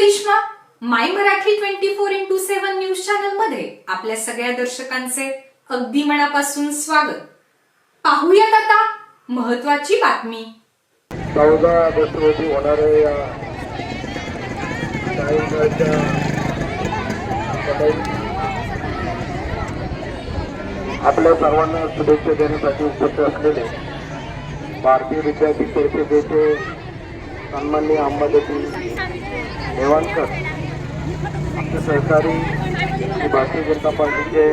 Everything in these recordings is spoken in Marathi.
Karishma my Marathi twenty four into seven news चॅनलमध्ये आपल्या सगळ्या दर्शकांचे अगदी मनापासून स्वागत. पाहूयात आता महत्वाची बातमी. चौदा ऑगस्ट रोजी होणाऱ्या या आपल्या सर्वांना शुभेच्छा देण्यासाठी उपस्थित असलेले भारतीय विद्यार्थी परिषदेचे सन्माननीय अंबादेवी नेवाणकर आमचे सहकारी भारतीय जनता पार्टीचे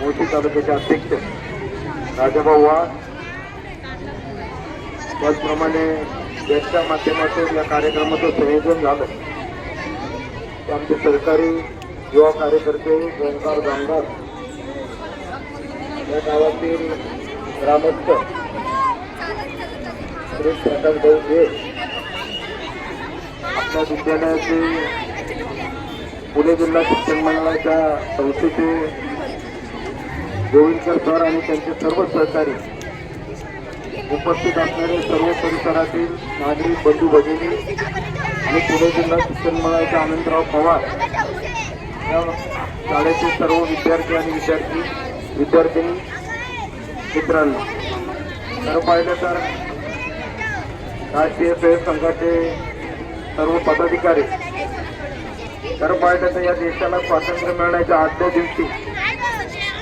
मोठी तालुक्याचे अध्यक्ष राजाभाऊ वाघ. त्याचप्रमाणे ज्यांच्या माध्यमातून या कार्यक्रमाचं संयोजन झालं. ते आमचे सरकारी युवा कार्यकर्ते ओंकार जामदार. या गावातील ग्रामस्थ श्री प्रकाश भाऊ घे. आपल्या विद्यालयाचे पुणे जिल्हा शिक्षण मंडळाच्या संस्थेचे गोविंदकर सर आणि त्यांचे सर्व सहकारी उपस्थित असणारे सर्व परिसरातील नागरिक बंधू भगिनी आणि पुणे जिल्हा शिक्षण मंडळाचे आनंदराव पवार या शाळेचे सर्व विद्यार्थी आणि विद्यार्थी विद्यार्थिनी मित्रांनो. तर पाहिलं तर राष्ट्रीय स्वयं संघाचे सर्व पदाधिकारी तर पाहिलं या देशाला स्वातंत्र्य मिळण्याच्या आदल्या दिवशी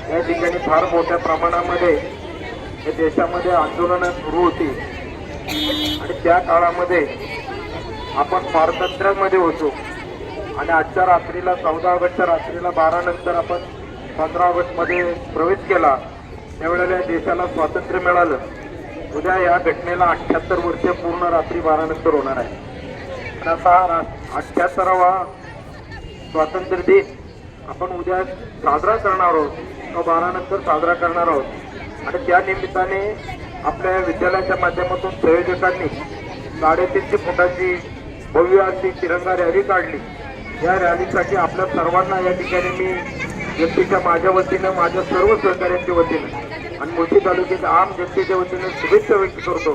या ठिकाणी फार मोठ्या प्रमाणामध्ये या देशामध्ये आंदोलनं सुरू होती. आणि त्या काळामध्ये आपण स्वातंत्र्यामध्ये होतो. आणि आजच्या रात्रीला चौदा ऑगस्टच्या रात्रीला बारा नंतर आपण पंधरा ऑगस्टमध्ये प्रवेश केला. त्यावेळेला या देशाला स्वातंत्र्य मिळालं. उद्या या घटनेला अठ्ठ्याहत्तर वर्ष पूर्ण रात्री बारा नंतर होणार आहे. आणि अठ्ठ्याहत्तरावा स्वातंत्र्य दिन. आपण उद्या साजरा करणार आहोत. तो बारा नंतर साजरा करणार आहोत. आणि त्या निमित्ताने आपल्या विद्यालयाच्या माध्यमातून संयोजकांनी साडेतीनशे फुटाची भव्य अशी तिरंगा रॅली काढली. या रॅलीसाठी आपल्या सर्वांना या ठिकाणी मी व्यक्तीच्या माझ्या वतीनं माझ्या सर्व सहकार्यांच्या वतीनं आणि मोठी तालुक्याच्या आम जनतेच्या वतीनं शुभेच्छा व्यक्त करतो.